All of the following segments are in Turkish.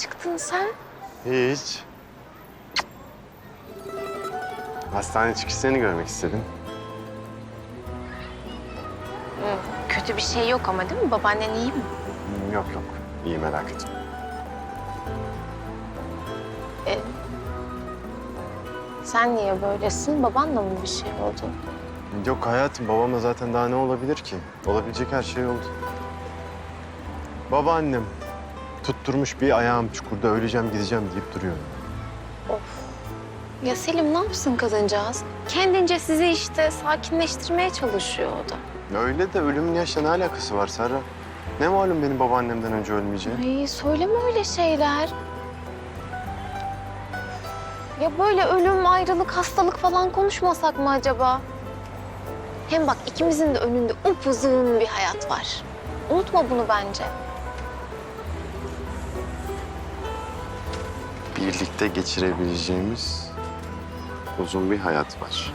çıktın sen? Hiç. Hastane çıkışlarını görmek istedim. Kötü bir şey yok ama değil mi? Babaannen iyi mi? Yok yok. İyi merak etme. Sen niye böylesin? Babanla mı bir şey oldu? Yok hayatım babamla zaten daha ne olabilir ki? Olabilecek her şey oldu. Babaannem tutturmuş bir ayağım çukurda öleceğim gideceğim deyip duruyor. Ya Selim ne yapsın kadıncağız? Kendince sizi işte sakinleştirmeye çalışıyor o da. Öyle de ölümün yaşla ne alakası var Serra? Ne malum benim babaannemden önce ölmeyeceğim? Ay söyleme öyle şeyler. Ya böyle ölüm, ayrılık, hastalık falan konuşmasak mı acaba? Hem bak ikimizin de önünde upuzun bir hayat var. Unutma bunu bence. Birlikte geçirebileceğimiz uzun bir hayat var.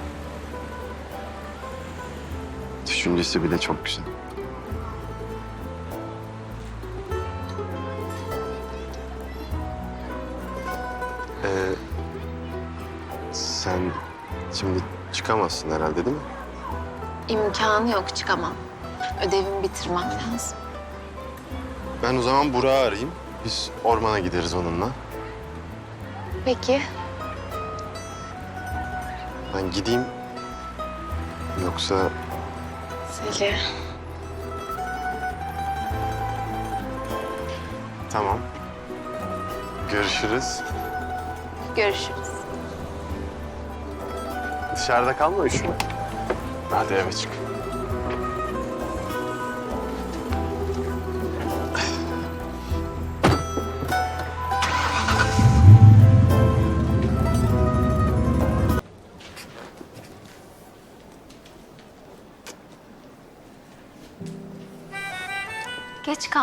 Düşüncesi bile çok güzel. Ee, sen şimdi çıkamazsın herhalde değil mi? İmkanı yok çıkamam. Ödevimi bitirmem lazım. Ben o zaman Burak'ı arayayım. Biz ormana gideriz onunla. Peki. Ben gideyim. Yoksa Selim. tamam. Görüşürüz. Görüşürüz. Dışarıda kalma üşüme. Hadi eve çık.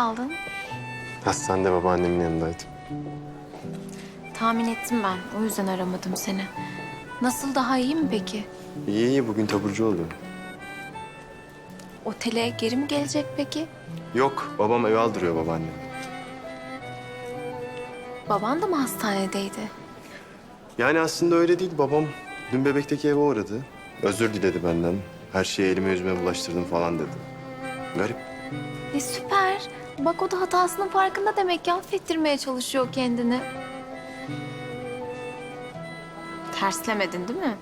Geç kaldın. Hastanede babaannemin yanındaydım. Tahmin ettim ben. O yüzden aramadım seni. Nasıl daha iyi mi peki? İyi iyi bugün taburcu oluyor. Otele geri mi gelecek peki? Yok babam eve aldırıyor babaannem. Baban da mı hastanedeydi? Yani aslında öyle değil babam. Dün bebekteki eve uğradı. Özür diledi benden. Her şeyi elime yüzüme bulaştırdım falan dedi. Garip. E süper. Bak o da hatasının farkında demek ki affettirmeye çalışıyor kendini. Terslemedin değil mi?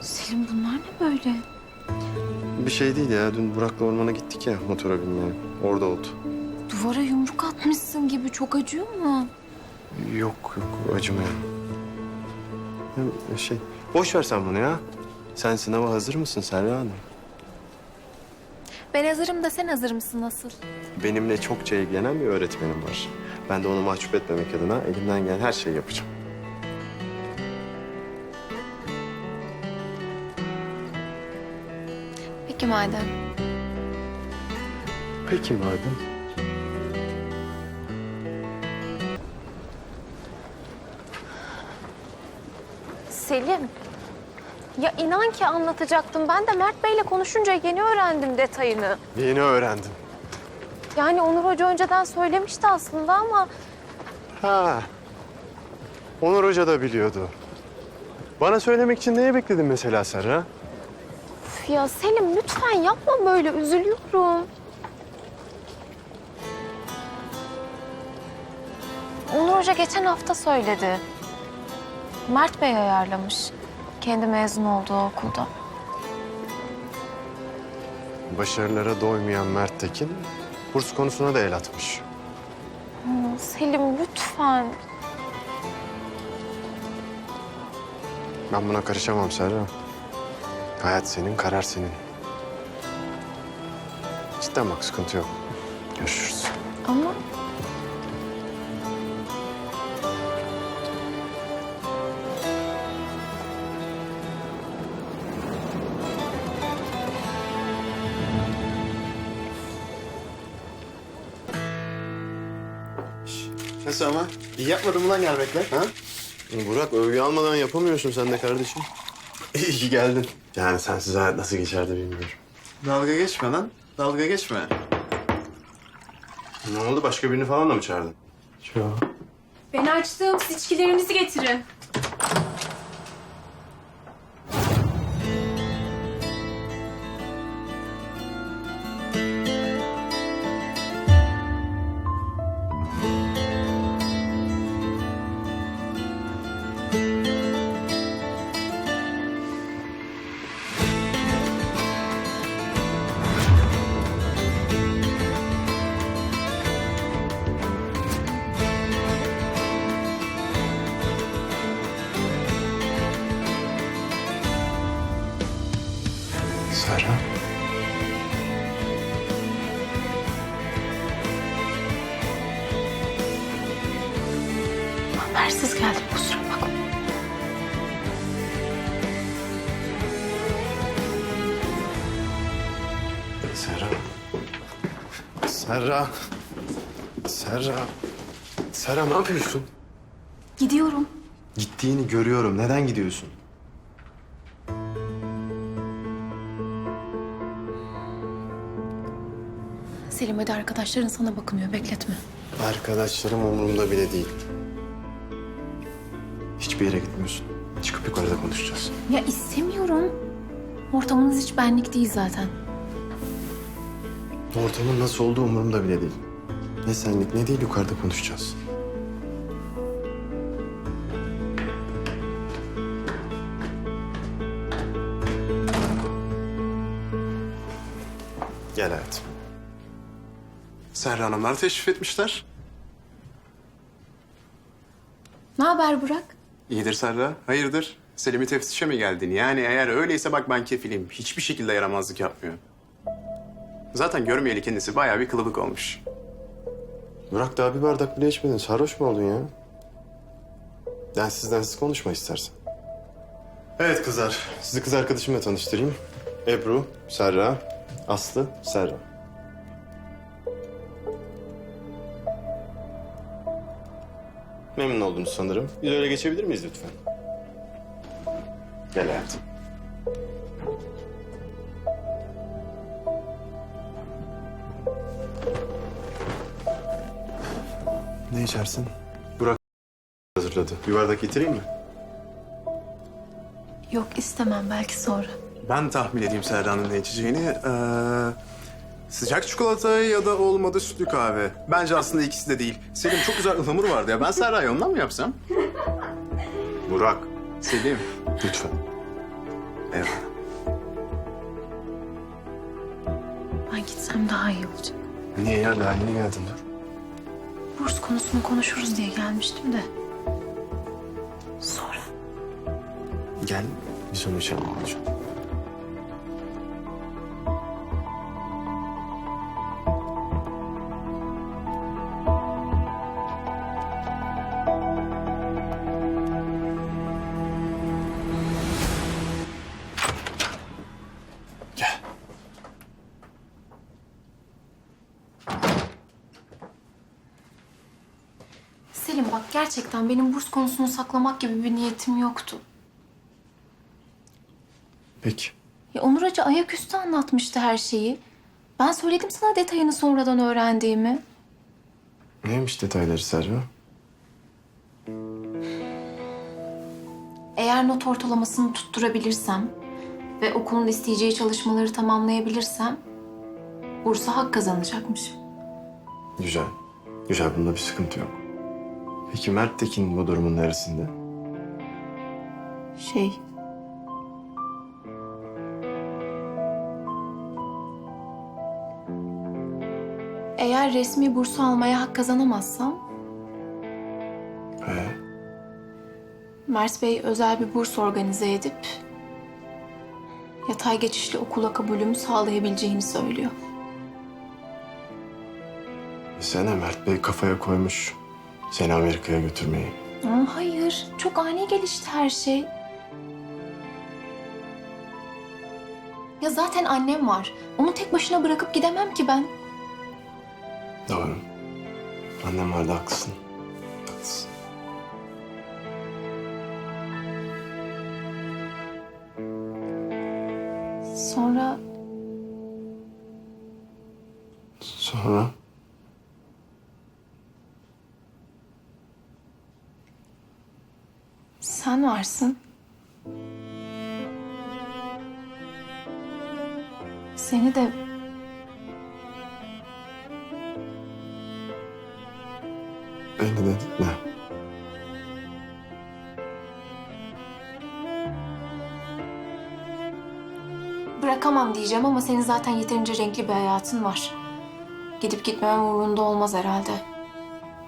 Selim bunlar ne böyle? Bir şey değil ya. Dün Burak'la ormana gittik ya motora binmeye. Orada oldu. Duvara yumruk atmışsın gibi çok acıyor mu? Yok yok acımıyor. Şey, boş ver sen bunu ya. Sen sınava hazır mısın Serra Hanım? Ben hazırım da sen hazır mısın nasıl? Benimle çokça ilgilenen bir öğretmenim var. Ben de onu mahcup etmemek adına elimden gelen her şeyi yapacağım. Peki madem. Peki madem. Selim. Ya inan ki anlatacaktım. Ben de Mert Bey'le konuşunca yeni öğrendim detayını. Yeni öğrendim. Yani Onur Hoca önceden söylemişti aslında ama... Ha. Onur Hoca da biliyordu. Bana söylemek için neye bekledin mesela? Üf ya Selim lütfen yapma böyle. Üzülüyorum. Hoca geçen hafta söyledi. Mert Bey ayarlamış. Kendi mezun olduğu okulda. Başarılara doymayan Mert Tekin, burs konusuna da el atmış. Selim lütfen. Ben buna karışamam Serra. Hayat senin, karar senin. Cidden bak sıkıntı yok. Görüşürüz. Ama Nasıl ama? İyi yapmadın mı lan gelmekle? Ha? Burak övgü almadan yapamıyorsun sen de kardeşim. İyi ki geldin. Yani sensiz hayat nasıl geçerdi bilmiyorum. Dalga geçme lan. Dalga geçme. Ne oldu başka birini falan da mı çağırdın? Yok. Ben açtım. Siz içkilerinizi getirin. Serra. Serra. Serra ne yapıyorsun? Gidiyorum. Gittiğini görüyorum. Neden gidiyorsun? Selim hadi arkadaşların sana bakınıyor. Bekletme. Arkadaşlarım umurumda bile değil. Hiçbir yere gitmiyorsun. Çıkıp yukarıda konuşacağız. Ya istemiyorum. Ortamınız hiç benlik değil zaten. Ortamın nasıl olduğu umurumda bile değil. Ne senlik ne değil yukarıda konuşacağız. Gel hayatım. Serra Hanımlar teşrif etmişler. Ne haber Burak? İyidir Serra. Hayırdır? Selim'i teftişe mi geldin? Yani eğer öyleyse bak ben kefilim. Hiçbir şekilde yaramazlık yapmıyor. Zaten görmeyeli kendisi bayağı bir kılıbık olmuş. Burak daha bir bardak bile içmedin. Sarhoş mu oldun ya? Densiz densiz konuşma istersen. Evet kızlar. Sizi kız arkadaşımla tanıştırayım. Ebru, Serra, Aslı, Serra. Memnun oldunuz sanırım. Biz öyle geçebilir miyiz lütfen? Gel hayatım. İçersin? Burak hazırladı. Bir bardak getireyim mi? Yok istemem belki sonra. Ben tahmin edeyim Serra'nın ne içeceğini. Ee, sıcak çikolata ya da olmadı sütlü kahve. Bence aslında ikisi de değil. Selim çok güzel ıhlamur vardı ya. Ben Serra'ya ondan mı yapsam? Burak. Selim. Lütfen. Evet. Ben gitsem daha iyi olacak. Niye ya? Daha yeni geldin dur. Burs konusunu konuşuruz diye gelmiştim de. Sonra. Gel. Bir sonra içelim gerçekten benim burs konusunu saklamak gibi bir niyetim yoktu. Peki. Ya Onur Hoca ayaküstü anlatmıştı her şeyi. Ben söyledim sana detayını sonradan öğrendiğimi. Neymiş detayları Serra? Eğer not ortalamasını tutturabilirsem ve okulun isteyeceği çalışmaları tamamlayabilirsem bursa hak kazanacakmışım. Güzel. Güzel bunda bir sıkıntı yok. Peki Mert Tekin bu durumun neresinde? Şey... Eğer resmi bursu almaya hak kazanamazsam Ee, Mert Bey özel bir burs organize edip yatay geçişli okula kabulümü sağlayabileceğini söylüyor. sene Mert Bey kafaya koymuş seni Amerika'ya götürmeyi. Aa, hayır, çok ani gelişti her şey. Ya zaten annem var. Onu tek başına bırakıp gidemem ki ben. Doğru. Annem vardı, haklısın. Haklısın. Sonra sen varsın. Seni de Beni de dinle. bırakamam diyeceğim ama senin zaten yeterince renkli bir hayatın var. Gidip gitmem umurunda olmaz herhalde.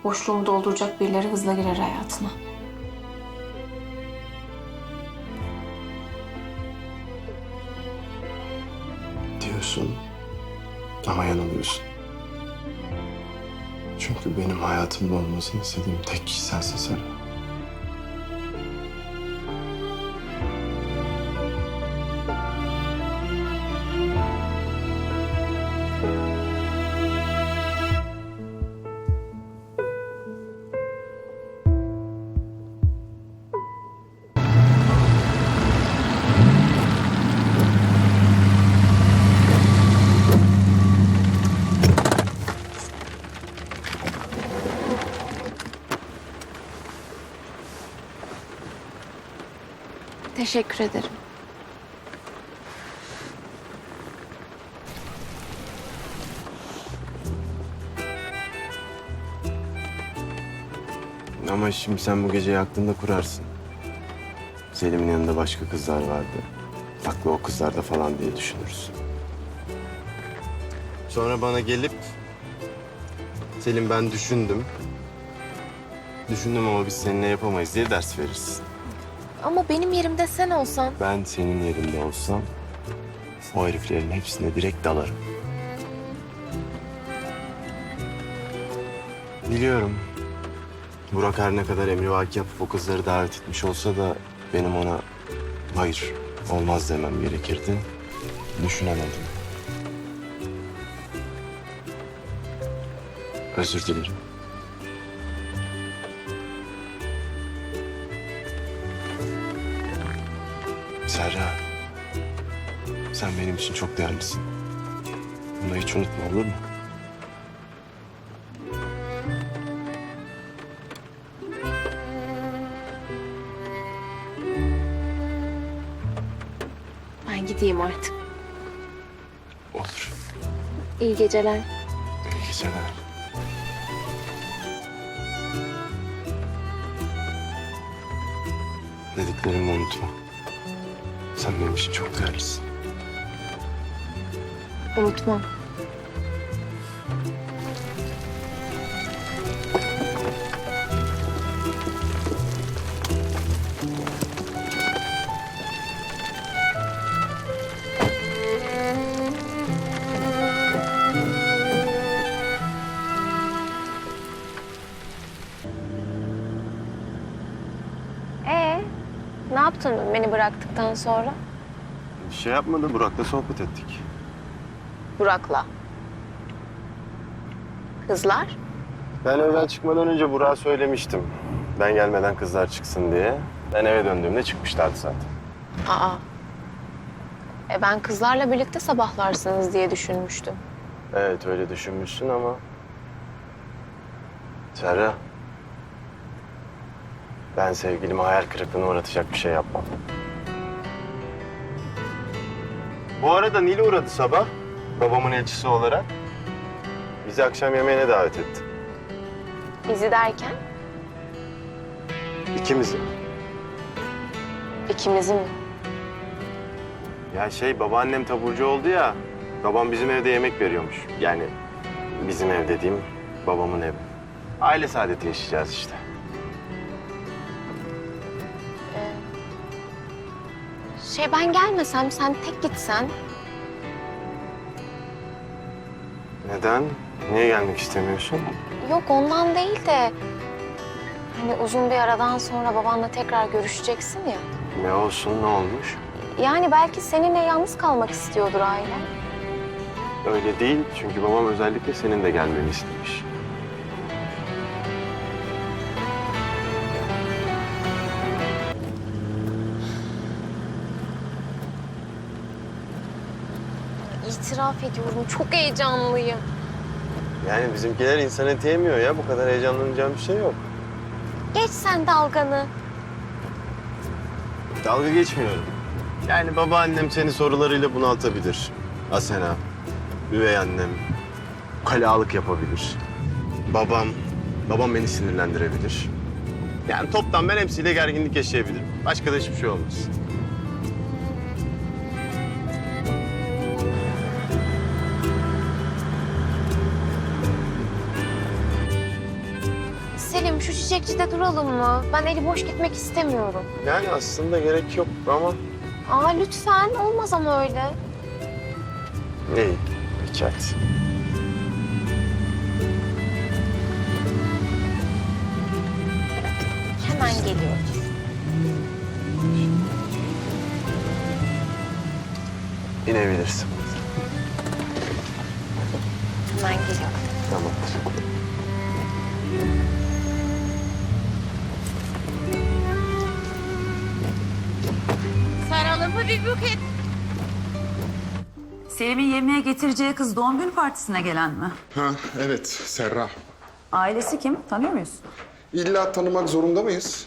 Boşluğumu dolduracak birileri hızla girer hayatına. Diyorsun ama yanılıyorsun. Çünkü benim hayatımda olmasını istediğim tek kişi sensin Serra. Teşekkür ederim. Ama şimdi sen bu geceyi aklında kurarsın. Selim'in yanında başka kızlar vardı. Aklı o kızlarda falan diye düşünürsün. Sonra bana gelip... Selim ben düşündüm. Düşündüm ama biz seninle yapamayız diye ders verirsin. Ama benim yerimde sen olsan Ben senin yerinde olsam o heriflerin hepsine direkt dalarım. Biliyorum. Burak her ne kadar emrivaki yapıp o kızları davet etmiş olsa da benim ona hayır olmaz demem gerekirdi. Düşünemedim. Özür dilerim. Serra. Sen benim için çok değerlisin. Bunu hiç unutma olur mu? ben gideyim artık. Olur. İyi geceler. İçin çok değerlisin. Unutmam. Ee, ne yaptın beni bıraktıktan sonra? Şey yapmadı. Burak'la sohbet ettik. Burak'la. Kızlar? Ben evden çıkmadan önce Burak'a söylemiştim. Ben gelmeden kızlar çıksın diye. Ben eve döndüğümde çıkmışlardı zaten. Aa. E ben kızlarla birlikte sabahlarsınız diye düşünmüştüm. Evet öyle düşünmüşsün ama... Serra. Ben sevgilimi hayal kırıklığına uğratacak bir şey yapmam. Bu arada Nil uğradı sabah. Babamın elçisi olarak. Bizi akşam yemeğine davet etti. Bizi derken İkimizi. ikimizi mi? Ya şey babaannem taburcu oldu ya. Babam bizim evde yemek veriyormuş. Yani bizim ev dediğim babamın evi. Aile saadeti yaşayacağız işte. Şey ben gelmesem sen tek gitsen Neden? Niye gelmek istemiyorsun? yok ondan değil de hani uzun bir aradan sonra babanla tekrar görüşeceksin ya. Ne olsun ne olmuş? Yani belki seninle yalnız kalmak istiyordur aile. Öyle değil çünkü babam özellikle senin de gelmeni istemiş. İtiraf ediyorum. Çok heyecanlıyım. Yani bizimkiler insan eti yemiyor ya. Bu kadar heyecanlanacağım bir şey yok. Geç sen dalganı. Dalga geçmiyorum. Yani babaannem seni sorularıyla bunaltabilir. Asena, üvey annem, kalalık yapabilir. Babam, babam beni sinirlendirebilir. Yani toptan ben hepsiyle gerginlik yaşayabilirim. Başka da hiçbir şey olmaz. Çiçekçide duralım mı? Ben eli boş gitmek istemiyorum. Yani aslında gerek yok ama... Aa lütfen olmaz ama öyle. İyi, peki hadi. Hemen geliyorum. İnebilirsin. Hemen geliyorum. Tamamdır. Saralımı bir buket. Selim'in yemeğe getireceği kız doğum günü partisine gelen mi? Ha evet Serra. Ailesi kim? Tanıyor muyuz? İlla tanımak zorunda mıyız?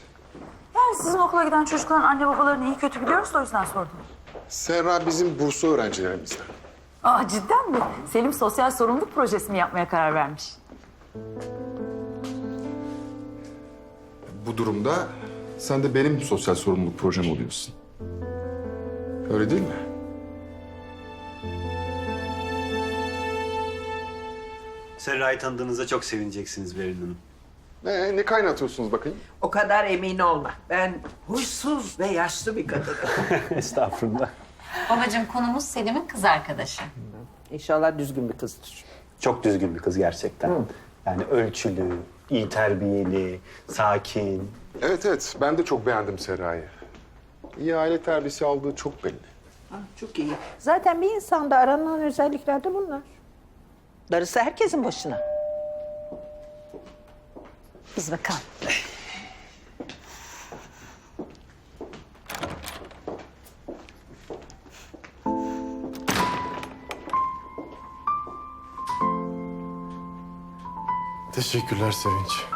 Yani sizin okula giden çocukların anne babalarını iyi kötü biliyoruz da o yüzden sordum. Serra bizim burslu öğrencilerimizden. Aa cidden mi? Selim sosyal sorumluluk projesi mi yapmaya karar vermiş? Bu durumda sen de benim sosyal sorumluluk projem oluyorsun. Öyle değil mi? Serra'yı tanıdığınızda çok sevineceksiniz Berin Hanım. Ne, ne kaynatıyorsunuz bakayım? O kadar emin olma. Ben huysuz ve yaşlı bir kadınım. Estağfurullah. Babacığım konumuz Selim'in kız arkadaşı. İnşallah düzgün bir kızdır. Çok düzgün bir kız gerçekten. Yani ölçülü, iyi terbiyeli, sakin. Evet evet, ben de çok beğendim Serra'yı. İyi aile terbiyesi aldığı çok belli. Ha, çok iyi. Zaten bir insanda aranan özellikler de bunlar. Darısı herkesin başına. Biz bakalım. Teşekkürler Sevinç.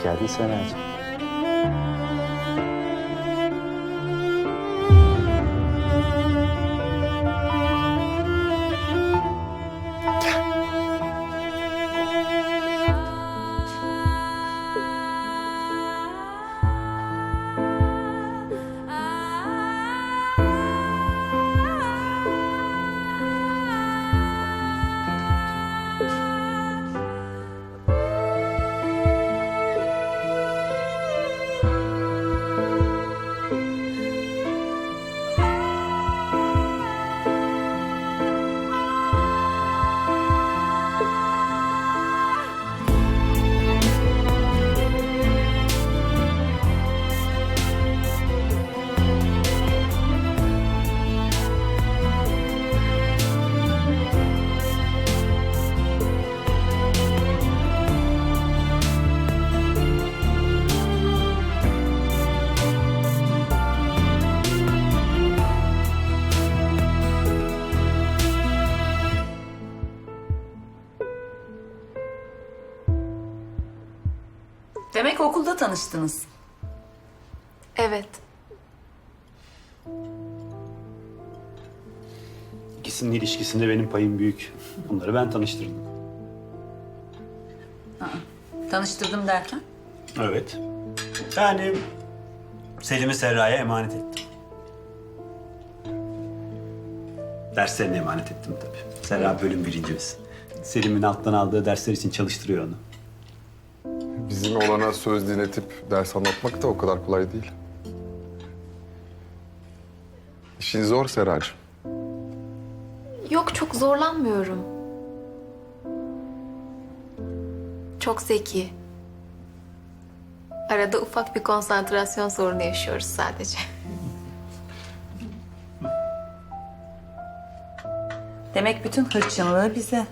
Hoş geldin okulda tanıştınız. Evet. İkisinin ilişkisinde benim payım büyük. Bunları ben tanıştırdım. Tanıştırdım derken? Evet. Yani Selim'i Serra'ya emanet ettim. Derslerine emanet ettim tabii. Serra bölüm birincimiz. Selim'in alttan aldığı dersler için çalıştırıyor onu. Bizim olana söz dinletip ders anlatmak da o kadar kolay değil. İşin zor Serracığım. Yok çok zorlanmıyorum. Çok zeki. Arada ufak bir konsantrasyon sorunu yaşıyoruz sadece. Demek bütün hırçınlığı bize.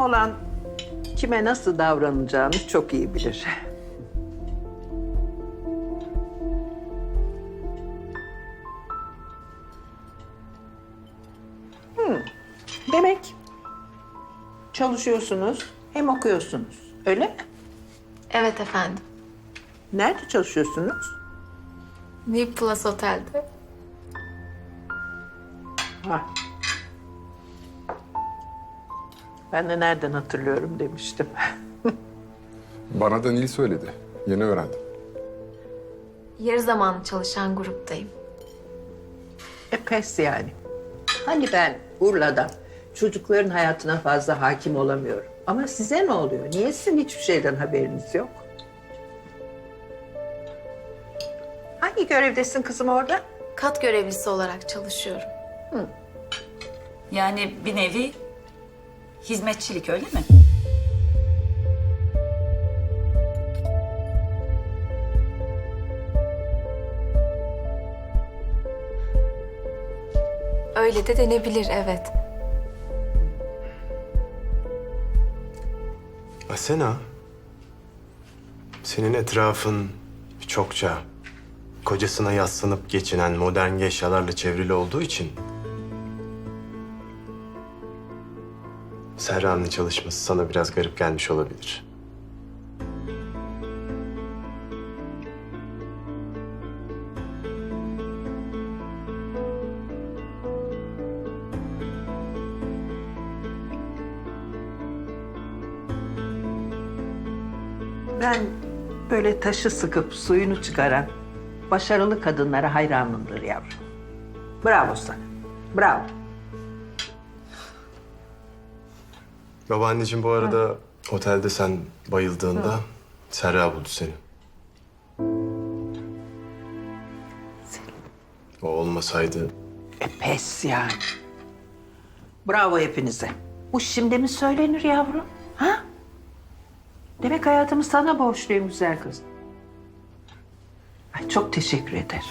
Oğlan kime nasıl davranacağını çok iyi bilir. Hmm, Demek çalışıyorsunuz hem okuyorsunuz. Öyle mi? Evet efendim. Nerede çalışıyorsunuz? New Plus Otel'de. Ha. Ben de nereden hatırlıyorum demiştim. Bana da Nil söyledi. Yeni öğrendim. Yarı zamanlı çalışan gruptayım. E pes yani. Hani ben Urla'da çocukların hayatına fazla hakim olamıyorum. Ama size ne oluyor? Niye sizin hiçbir şeyden haberiniz yok? Hangi görevdesin kızım orada? Kat görevlisi olarak çalışıyorum. Yani bir nevi hizmetçilik öyle mi? Öyle de denebilir evet. Asena, senin etrafın çokça kocasına yaslanıp geçinen modern eşyalarla çevrili olduğu için Serra'nın çalışması sana biraz garip gelmiş olabilir. Ben böyle taşı sıkıp suyunu çıkaran başarılı kadınlara hayranımdır yavrum. Bravo sana. Bravo. Babaanneciğim bu arada otelde sen bayıldığında Serra buldu seni. O olmasaydı E pes yani. Bravo hepinize. Bu şimdi mi söylenir yavrum? Ha? Demek hayatımı sana borçluyum güzel kız. Ay, çok teşekkür ederim.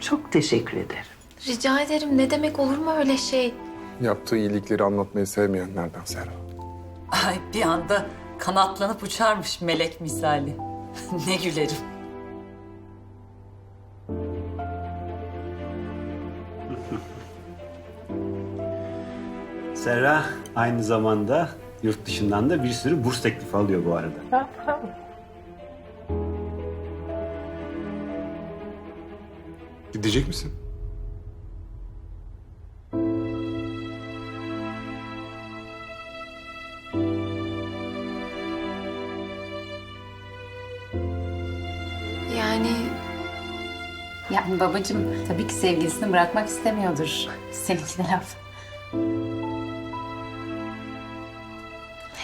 Çok teşekkür ederim. Rica ederim ne demek olur mu öyle şey? Yaptığı iyilikleri anlatmayı sevmeyenlerden Serra. Ay bir anda kanatlanıp uçarmış melek misali. ne gülerim. Serra aynı zamanda yurt dışından da bir sürü burs teklifi alıyor bu arada. Gidecek misin? Babacığım tabii ki sevgilisini bırakmak istemiyordur. Seninkine laf.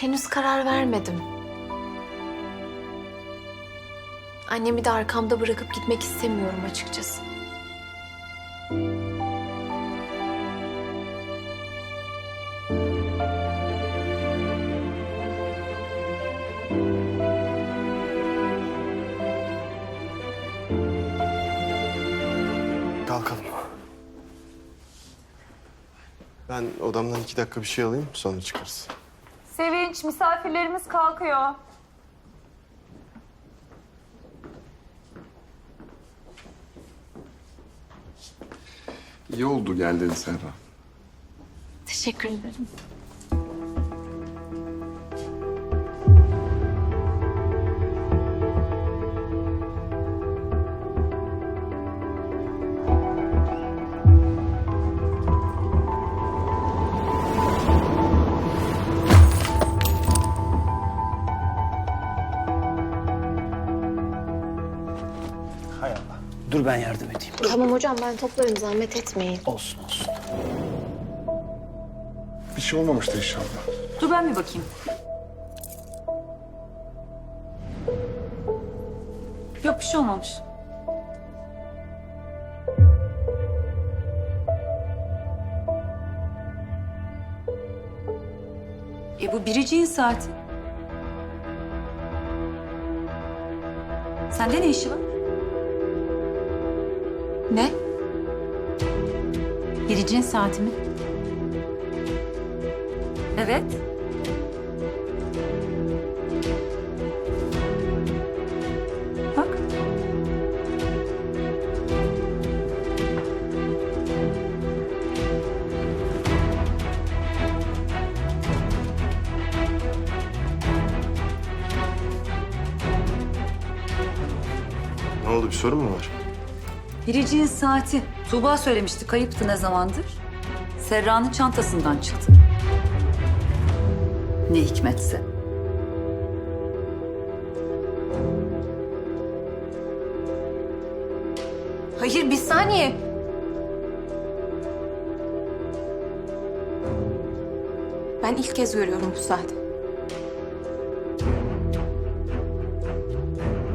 henüz karar vermedim. Annemi de arkamda bırakıp gitmek istemiyorum açıkçası. Odamdan iki dakika bir şey alayım sonra çıkarız. Sevinç, misafirlerimiz kalkıyor. İyi oldu geldin Serra. Teşekkür ederim. Ben yardım edeyim. Tamam hocam ben toplarım zahmet etmeyin. Olsun olsun. Bir şey olmamıştır inşallah. Dur ben bir bakayım. Yok bir şey olmamış. E bu biriciğin saati. Sende ne işi var? Ne? Gireceğin saati mi? Evet. Bak. Ne oldu bir sorun mu var? Biricik'in saati. Tuğba söylemişti kayıptı ne zamandır. Serra'nın çantasından çıktı. Ne hikmetse. Hayır bir saniye. Ben ilk kez görüyorum bu saati.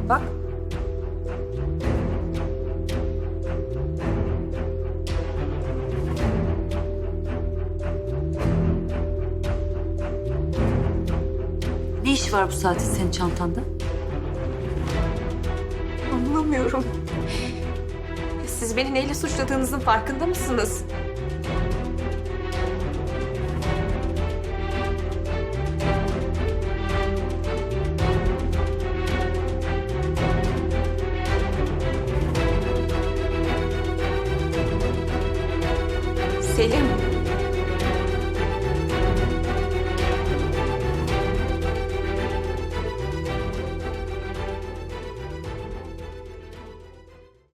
Bak. Var bu saatin senin çantanda? Anlamıyorum. Siz beni neyle suçladığınızın farkında mısınız?